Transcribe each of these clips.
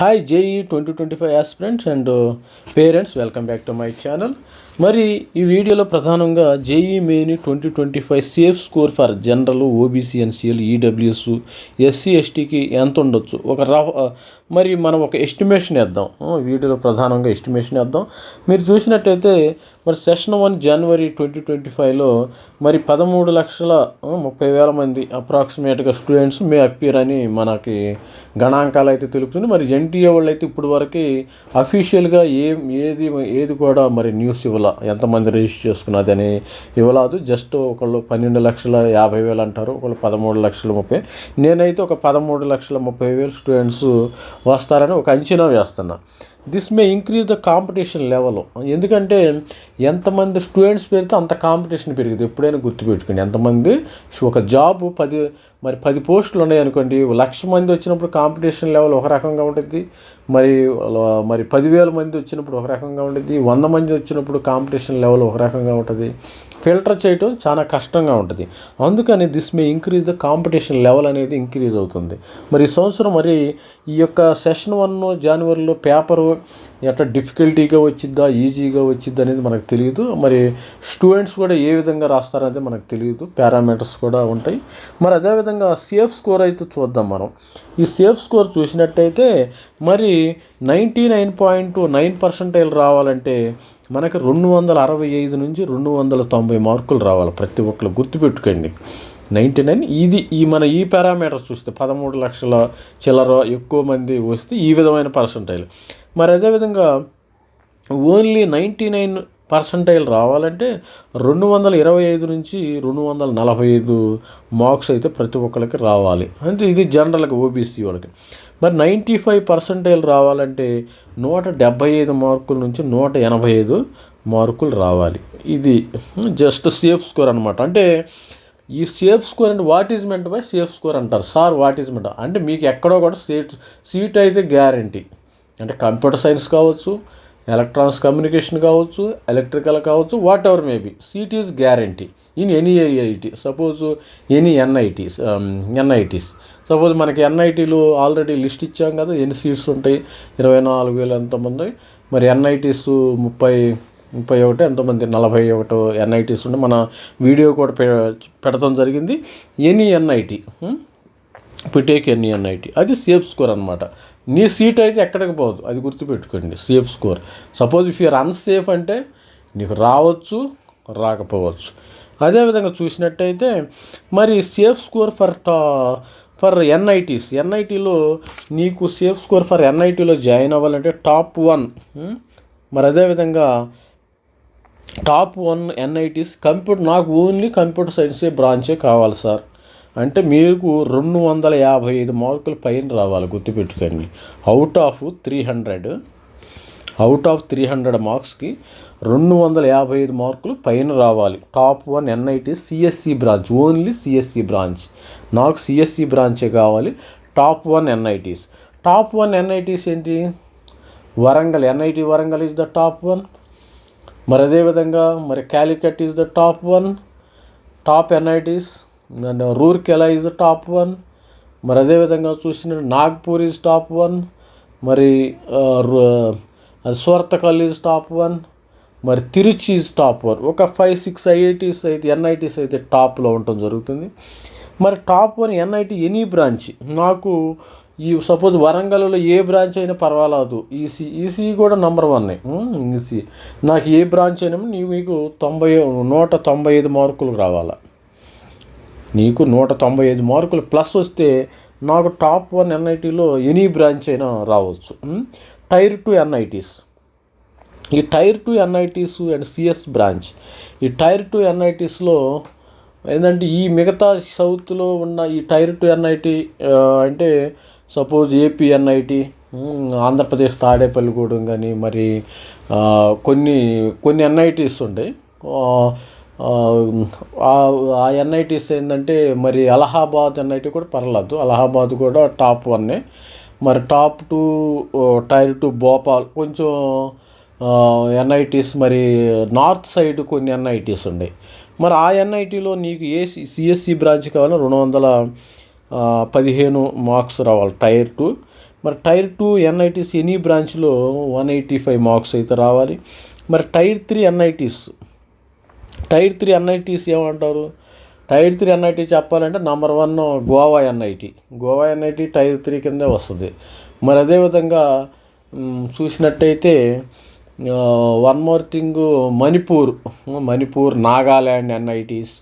Hi JE 2025 aspirants and uh, parents, welcome back to my channel. మరి ఈ వీడియోలో ప్రధానంగా JEE Main twenty twenty five safe score for general OBC NCL EWS SC ఎస్టీకి ఎంత ఉండొచ్చు ఒక రఫ్ మరి మనం ఒక ఎస్టిమేషన్ వేద్దాం వీడియోలో ప్రధానంగా ఎస్టిమేషన్ వేద్దాం మీరు చూసినట్టయితే మరి సెషన్ వన్ జనవరి ట్వంటీ ట్వంటీ ఫైవ్లో మరి పదమూడు లక్షల ముప్పై వేల మంది అప్రాక్సిమేట్గా స్టూడెంట్స్ మే అప్పీర్ అని మనకి గణాంకాలు అయితే తెలుపుతుంది మరి ఎన్టీఏ వాళ్ళు అయితే ఇప్పుడు వరకు అఫీషియల్గా ఏం ఏది ఏది కూడా మరి న్యూస్ ఇవ్వలేదు ఇవ్వలా ఎంతమంది రిజిస్టర్ చేసుకున్నది అని ఇవ్వలేదు జస్ట్ ఒకళ్ళు పన్నెండు లక్షల యాభై వేలు అంటారు ఒకళ్ళు పదమూడు లక్షల ముప్పై నేనైతే ఒక పదమూడు లక్షల ముప్పై వేలు స్టూడెంట్స్ వస్తారని ఒక అంచనా వేస్తున్నా this may increase the competition level ఎందుకంటే ఎంతమంది స్టూడెంట్స్ పెరిగితే అంత కాంపిటీషన్ పెరుగుతుంది ఎప్పుడైనా గుర్తుపెట్టుకోండి ఎంతమంది ఒక జాబ్ పది మరి పది పోస్టులు ఉన్నాయి అనుకోండి లక్ష మంది వచ్చినప్పుడు కాంపిటీషన్ లెవెల్ ఒక రకంగా ఉంటుంది మరి మరి పదివేల మంది వచ్చినప్పుడు ఒక రకంగా ఉంటుంది వంద మంది వచ్చినప్పుడు కాంపిటీషన్ లెవెల్ ఒక రకంగా ఉంటుంది ఫిల్టర్ చేయటం చాలా కష్టంగా ఉంటుంది అందుకని this may increase the competition level అనేది ఇంక్రీజ్ అవుతుంది మరి ఈ సంవత్సరం మరి ఈ యొక్క సెషన్ వన్ జనవరిలో పేపరు ఎట్లా డిఫికల్టీగా వచ్చిద్దా ఈజీగా వచ్చిద్దా అనేది మనకు తెలియదు మరి స్టూడెంట్స్ కూడా ఏ విధంగా రాస్తారనేది మనకు తెలియదు పారామీటర్స్ కూడా ఉంటాయి మరి అదేవిధంగా సేఫ్ స్కోర్ అయితే చూద్దాం మనం ఈ సేఫ్ స్కోర్ చూసినట్టయితే మరి ninety nine point nine percentile రావాలంటే మనకు రెండు వందల అరవై ఐదు నుంచి రెండు వందల తొంభై మార్కులు రావాలి ప్రతి ఒక్కరు గుర్తుపెట్టుకోండి నైంటీ నైన్ ఇది ఈ మన ఈ పారామీటర్స్ చూస్తే పదమూడు లక్షల చిల్లర ఎక్కువ మంది వస్తే ఈ విధమైన పర్సంటైల్ మరి అదేవిధంగా ఓన్లీ నైంటీ నైన్ పర్సంటైల్ రావాలంటే రెండు వందల ఇరవై ఐదు నుంచి రెండు వందల నలభై ఐదు మార్క్స్ అయితే ప్రతి ఒక్కరికి రావాలి అంటే ఇది జనరల్గా ఓబీసీ వాళ్ళకి మరి నైంటీ ఫైవ్ పర్సంటైల్ రావాలంటే నూట డెబ్భై ఐదు మార్కుల నుంచి నూట ఎనభై ఐదు మార్కులు రావాలి ఇది జస్ట్ సేఫ్ స్కోర్ అనమాట అంటే ఈ సేఫ్ స్కోర్ అంటే what is meant by safe score అంటారు సార్ వాట్ ఈజ్ మెంట్ అంటే మీకు ఎక్కడో కూడా సీట్ సీట్ అయితే గ్యారంటీ అంటే కంప్యూటర్ సైన్స్ కావచ్చు ఎలక్ట్రానిక్స్ కమ్యూనికేషన్ కావచ్చు ఎలక్ట్రికల్ కావచ్చు whatever maybe seat is guarantee in any IIT suppose any NITs NITs suppose మనకి ఎన్ఐటీలు ఆల్రెడీ లిస్ట్ ఇచ్చాం కదా ఎన్ని సీట్స్ ఉంటాయి ఇరవై నాలుగు వేలు ఎంతమంది మరి ఎన్ఐటీస్ ముప్పై ముప్పై ఒకటి ఎంతమంది నలభై ఒకటో ఎన్ఐటీస్ ఉంటే మన వీడియో కూడా పె పెడతాం జరిగింది ఎనీ ఎన్ఐటీ పిటేక్ టేక్ ఎన్ఐటీ అది సేఫ్ స్కోర్ అనమాట నీ సీట్ అయితే ఎక్కడికి పోదు అది గుర్తుపెట్టుకోండి safe score suppose if you're unsafe అంటే నీకు రావచ్చు రాకపోవచ్చు అదేవిధంగా చూసినట్టయితే మరి సేఫ్ స్కోర్ ఫర్ టా ఫర్ ఎన్ఐటీస్ ఎన్ఐటీలో నీకు సేఫ్ స్కోర్ ఫర్ ఎన్ఐటీలో జాయిన్ అవ్వాలంటే టాప్ వన్ మరి అదేవిధంగా టాప్ వన్ ఎన్ఐటీస్ కంప్యూటర్ నాకు ఓన్లీ కంప్యూటర్ సైన్సే బ్రాంచే కావాలి సార్ అంటే మీకు రెండు వందల యాభై ఐదు మార్కులు పైన రావాలి గుర్తుపెట్టుకోండి out of three hundred out of three hundred మార్క్స్కి రెండు వందల యాభై ఐదు మార్కులు పైన రావాలి top one NIT CSE branch only CSE branch నాకు సిఎస్సి బ్రాంచే e కావాలి top one NITs top one NITs ఏంటి Warangal NIT Warangal is the top one మరి అదేవిధంగా మరి Calicut is the top one top NITs Rourkela is top one మరి అదేవిధంగా చూసినట్టు నాగ్పూర్ ఈజ్ టాప్ వన్ మరి సోర్తకల్ ఈజ్ టాప్ వన్ మరి తిరుచి ఈజ్ టాప్ వన్ ఒక ఫైవ్ సిక్స్ ఐఐటీస్ అయితే ఎన్ఐటీస్ అయితే టాప్లో ఉండటం జరుగుతుంది మరి top one NIT any branch నాకు ఈ సపోజ్ వరంగల్లో ఏ బ్రాంచ్ అయినా పర్వాలేదు ఈసీ e ఈసీ e కూడా నంబర్ వన్ ఈసీ నాకు ఏ బ్రాంచ్ అయినా నీవు మీకు తొంభై నూట తొంభై ఐదు మార్కులు రావాలా నీకు నూట తొంభై ఐదు మార్కులు ప్లస్ వస్తే నాకు టాప్ వన్ ఎన్ఐటీలో ఎనీ బ్రాంచ్ అయినా రావచ్చు టైర్ టూ ఎన్ఐటీస్ ఈ tier two NITs and CS branch ఈ టైర్ టూ ఎన్ఐటీస్లో ఏంటంటే ఈ మిగతా సౌత్లో ఉన్న ఈ టైర్ టూ ఎన్ఐటీ అంటే suppose AP NIT Andhra Pradesh Tadepalligudem కానీ మరి కొన్ని కొన్ని ఎన్ఐటీస్ ఉంటాయి ఆ ఎన్ఐటీస్ ఏంటంటే మరి అలహాబాద్ ఎన్ఐటీ కూడా పర్లేదు అలహాబాద్ కూడా టాప్ వన్నే మరి top two tier two Bhopal కొంచెం ఎన్ఐటీస్ మరి నార్త్ సైడ్ కొన్ని ఎన్ఐటీస్ ఉన్నాయి మరి ఆ ఎన్ఐటీలో నీకు ఏ సిఎస్సి బ్రాంచ్ కావాలో రెండు వందల పదిహేను మార్క్స్ రావాలి టైర్ టూ మరి టైర్ టూ ఎన్ఐటీస్ ఎనీ బ్రాంచ్లో వన్ ఎయిటీ ఫైవ్ మార్క్స్ అయితే రావాలి మరి tier three NITs tier three NITs ఏమంటారు టైర్ త్రీ ఎన్ఐటీ చెప్పాలంటే number one Goa NIT Goa NIT tier three కిందే వస్తుంది మరి అదేవిధంగా చూసినట్టయితే one more thing Manipur Manipur Nagaland NITs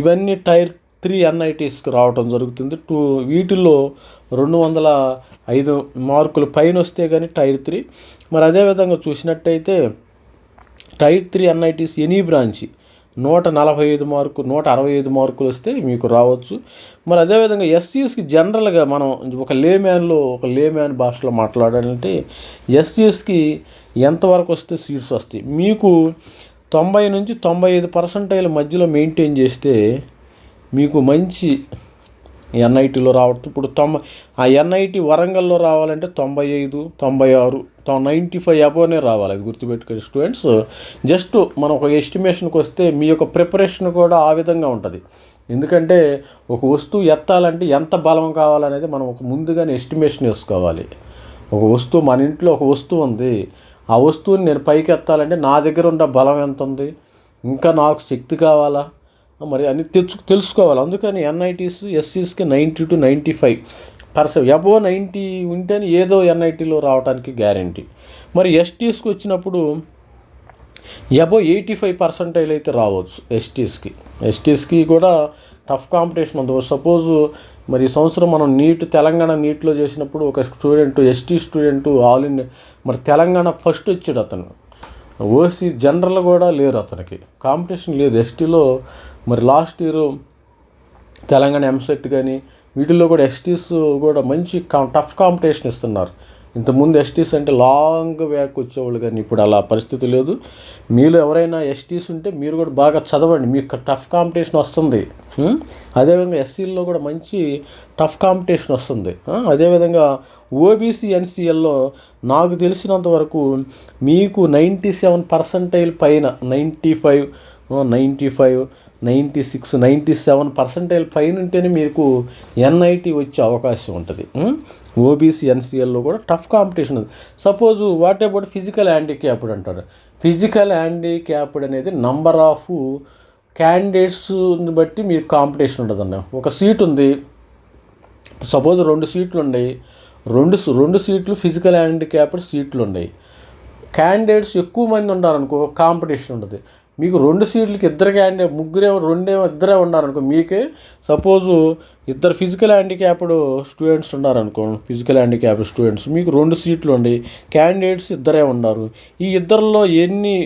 ఇవన్నీ టైర్ త్రీ ఎన్ఐటీస్కి రావటం జరుగుతుంది టూ వీటిల్లో రెండు వందల ఐదు మార్కులు పైన వస్తే కానీ టైర్ త్రీ మరి అదేవిధంగా చూసినట్టయితే tier three NITs any branch నూట నలభై ఐదు మార్కు నూట అరవై ఐదు మార్కులు వస్తే మీకు రావచ్చు మరి అదేవిధంగా ఎస్సీఎస్కి జనరల్గా మనం ఒక లే మ్యాన్లో ఒక లే మ్యాన్ భాషలో మాట్లాడాలంటే ఎస్సీఎస్కి ఎంతవరకు వస్తే సీట్స్ వస్తాయి మీకు తొంభై నుంచి తొంభై ఐదు పర్సెంటైల మధ్యలో మెయింటైన్ చేస్తే మీకు మంచి ఎన్ఐటీలో రావడం ఇప్పుడు తొంభై ఆ ఎన్ఐటీ వరంగల్లో రావాలంటే తొంభై ఐదు తొంభై ఆరు నైంటీ ఫైవ్ అబోనే రావాలి అది గుర్తుపెట్టుకోండి స్టూడెంట్స్ జస్ట్ మనం ఒక ఎస్టిమేషన్కి వస్తే మీ యొక్క ప్రిపరేషన్ కూడా ఆ విధంగా ఉంటుంది ఎందుకంటే ఒక వస్తువు ఎత్తాలంటే ఎంత బలం కావాలనేది మనం ఒక ముందుగానే ఎస్టిమేషన్ వేసుకోవాలి ఒక వస్తువు మన ఇంట్లో ఒక వస్తువు ఉంది ఆ వస్తువుని నేను పైకి ఎత్తాలంటే నా దగ్గర ఉన్న బలం ఎంత ఉంది ఇంకా నాకు శక్తి కావాలా మరి అన్ని తెచ్చు తెలుసుకోవాలి అందుకని NITs ఎస్సీస్కి ninety to ninety five percent above ninety ఉంటేనే ఏదో ఎన్ఐటీలో రావడానికి గ్యారంటీ మరి ఎస్టీస్కి వచ్చినప్పుడు ఎబో ఎయిటీ ఫైవ్ పర్సెంటైల్ అయితే రావచ్చు ఎస్టీస్కి ఎస్టీస్కి కూడా టఫ్ కాంపిటీషన్ ఉంది సపోజ్ మరి ఈ సంవత్సరం మనం నీట్ తెలంగాణ నీట్లో చేసినప్పుడు ఒక student ST student all India మరి తెలంగాణ ఫస్ట్ వచ్చాడు అతను ఓసీ జనరల్ కూడా లేరు అతనికి కాంపిటీషన్ లేదు ఎస్టీలో మరి లాస్ట్ ఇయర్ తెలంగాణ ఎంసెట్ కానీ వీటిల్లో కూడా ఎస్టీస్ కూడా మంచి టఫ్ కాంపిటీషన్ ఇస్తున్నారు ఇంతకుముందు ఎస్టీస్ అంటే లాంగ్ బ్యాక్ వచ్చేవాళ్ళు కానీ ఇప్పుడు అలా పరిస్థితి లేదు మీలో ఎవరైనా ఎస్టీస్ ఉంటే మీరు కూడా బాగా చదవండి మీకు టఫ్ కాంపిటీషన్ వస్తుంది అదేవిధంగా ఎస్సీల్లో కూడా మంచి టఫ్ కాంపిటీషన్ వస్తుంది అదేవిధంగా ఓబీసీ ఎన్సీఎల్లో నాకు తెలిసినంత వరకు మీకు నైంటీ సెవెన్ పర్సంటైల్ పైన ninety five ninety five ninety six ninety seven percentile పైన ఉంటేనే మీకు ఎన్ఐటి వచ్చే అవకాశం ఉంటుంది ఓబీసీ ఎన్సీఎల్లో కూడా టఫ్ కాంపిటీషన్ ఉంది suppose what about physical handicapped అంటారు ఫిజికల్ హ్యాండిక్యాప్డ్ అనేది నంబర్ ఆఫ్ క్యాండిడేట్స్ని బట్టి మీకు కాంపిటీషన్ ఉంటుందండి ఒక సీట్ ఉంది సపోజ్ రెండు సీట్లు ఉన్నాయి రెండు రెండు సీట్లు ఫిజికల్ హ్యాండిక్యాప్డ్ సీట్లు ఉన్నాయి క్యాండిడేట్స్ ఎక్కువ మంది ఉన్నారనుకో కాంపిటీషన్ ఉంటుంది మీకు రెండు సీట్లకి ఇద్దరు హ్యాండిక్యాప్ ముగ్గురే రెండే ఇద్దరే ఉన్నారనుకో మీకే సపోజు ఇద్దరు ఫిజికల్ హ్యాండిక్యాప్డ్ స్టూడెంట్స్ ఉన్నారనుకో ఫిజికల్ హ్యాండిక్యాప్డ్ స్టూడెంట్స్ మీకు రెండు సీట్లు ఉండి క్యాండిడేట్స్ ఇద్దరే ఉన్నారు ఈ ఇద్దరిలో ఎన్ని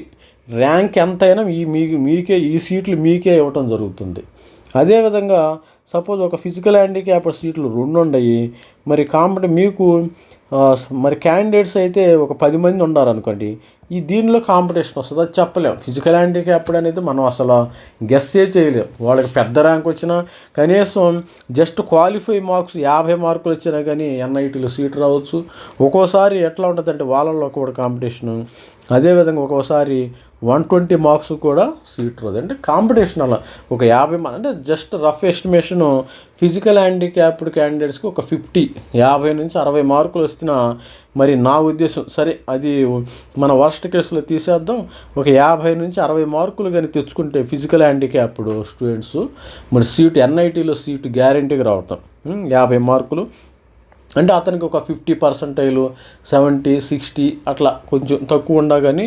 ర్యాంక్ ఎంతైనా ఈ మీకు మీకే ఈ సీట్లు మీకే ఇవ్వటం జరుగుతుంది అదేవిధంగా సపోజ్ ఒక ఫిజికల్ హ్యాండిక్యాప్డ్ సీట్లు రెండు ఉన్నాయి మరి కాంపిటీ మీకు మరి క్యాండిడేట్స్ అయితే ఒక పది మంది ఉన్నారనుకోండి ఈ దీనిలో కాంపిటీషన్ వస్తుంది అది చెప్పలేము ఫిజికల్ హ్యాండిక్యాప్ అనేది మనం అసలు గెస్సే చేయలేము వాళ్ళకి పెద్ద ర్యాంక్ వచ్చినా కనీసం జస్ట్ క్వాలిఫై మార్క్స్ యాభై మార్కులు వచ్చినా కానీ ఎన్ఐటీలో సీట్ రావచ్చు ఒక్కోసారి ఎట్లా ఉంటుందంటే వాళ్ళల్లో కూడా కాంపిటీషను అదేవిధంగా ఒక్కోసారి వన్ ట్వంటీ మార్క్స్ కూడా సీట్ రోజు అంటే కాంపిటీషన్ అలా ఒక యాభై మార్క్ అంటే just rough estimation physical handicapped క్యాండిడేట్స్కి ఒక ఫిఫ్టీ యాభై నుంచి అరవై మార్కులు వస్తున్నా మరి నా ఉద్దేశం సరే అది మన వర్స్ట్ కేసులో తీసేద్దాం ఒక యాభై నుంచి అరవై మార్కులు కానీ తెచ్చుకుంటే ఫిజికల్ హ్యాండిక్యాప్డ్ స్టూడెంట్స్ మరి సీటు ఎన్ఐటీలో సీటు గ్యారంటీగా రావటం యాభై మార్కులు అంటే అతనికి ఒక ఫిఫ్టీ పర్సెంటైలు సెవెంటీ సిక్స్టీ అట్లా కొంచెం తక్కువ ఉండా కానీ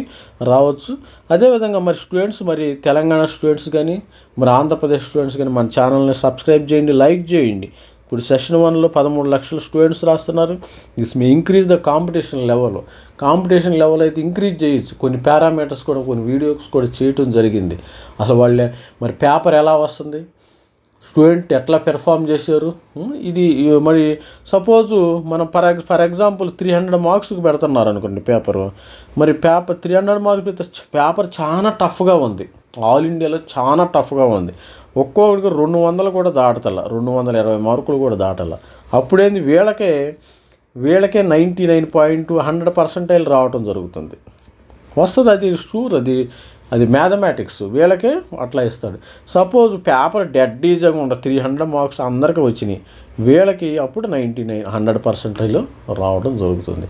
రావచ్చు అదేవిధంగా మరి స్టూడెంట్స్ మరి తెలంగాణ స్టూడెంట్స్ కానీ మరి ఆంధ్రప్రదేశ్ స్టూడెంట్స్ కానీ మన ఛానల్ని సబ్స్క్రైబ్ చేయండి లైక్ చేయండి ఇప్పుడు సెషన్ వన్లో పదమూడు లక్షల స్టూడెంట్స్ రాస్తున్నారు this may increase the competition level competition level అయితే ఇంక్రీజ్ చేయొచ్చు కొన్ని పారామీటర్స్ కూడా కొన్ని వీడియోస్ కూడా చేయటం జరిగింది అసలు వాళ్ళే మరి పేపర్ ఎలా వస్తుంది స్టూడెంట్ ఎట్లా పెర్ఫామ్ చేశారు ఇది మరి సపోజు మనం for for example three hundred మార్క్స్కి పెడుతున్నారు అనుకోండి పేపర్ మరి paper three hundred marks paper చాలా టఫ్గా ఉంది ఆల్ ఇండియాలో చాలా టఫ్గా ఉంది ఒక్కొక్కడికి రెండు వందలు కూడా దాటతల రెండు వందల ఇరవై మార్కులు కూడా దాటల అప్పుడేంది వీళ్ళకే వీళ్ళకే ninety nine point hundred percentile రావటం జరుగుతుంది వస్తుంది అది షూర్ అది అది మ్యాథమెటిక్స్ వీళ్ళకే అట్లా ఇస్తాడు సపోజ్ పేపర్ డెడ్ ఈజీగా ఉండదు త్రీ హండ్రెడ్ మార్క్స్ అందరికీ వచ్చినాయి వీళ్ళకి అప్పుడు నైంటీ నైన్ హండ్రెడ్ పర్సెంటేజ్లో రావడం జరుగుతుంది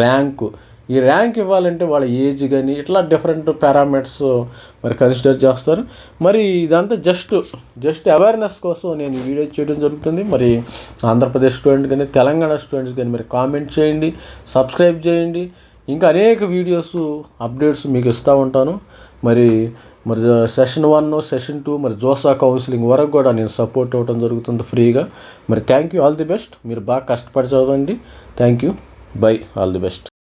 ర్యాంకు ఈ ర్యాంక్ ఇవ్వాలంటే వాళ్ళ ఏజ్ కానీ ఇట్లా డిఫరెంట్ పారామీటర్స్ మరి కన్సిడర్ చేస్తారు మరి ఇదంతా జస్ట్ జస్ట్ అవేర్నెస్ కోసం నేను వీడియో చేయడం జరుగుతుంది మరి ఆంధ్రప్రదేశ్ స్టూడెంట్ కానీ తెలంగాణ స్టూడెంట్స్ కానీ మరి కామెంట్ చేయండి సబ్స్క్రైబ్ చేయండి ఇంకా అనేక వీడియోస్ అప్డేట్స్ మీకు ఇస్తూ ఉంటాను మరి మరి సెషన్ వన్ సెషన్ టూ మరి జోసా కౌన్సిలింగ్ వరకు కూడా నేను సపోర్ట్ ఇవ్వడం జరుగుతుంది ఫ్రీగా మరి thank you all the best మీరు బాగా కష్టపడి చదవండి thank you bye all the best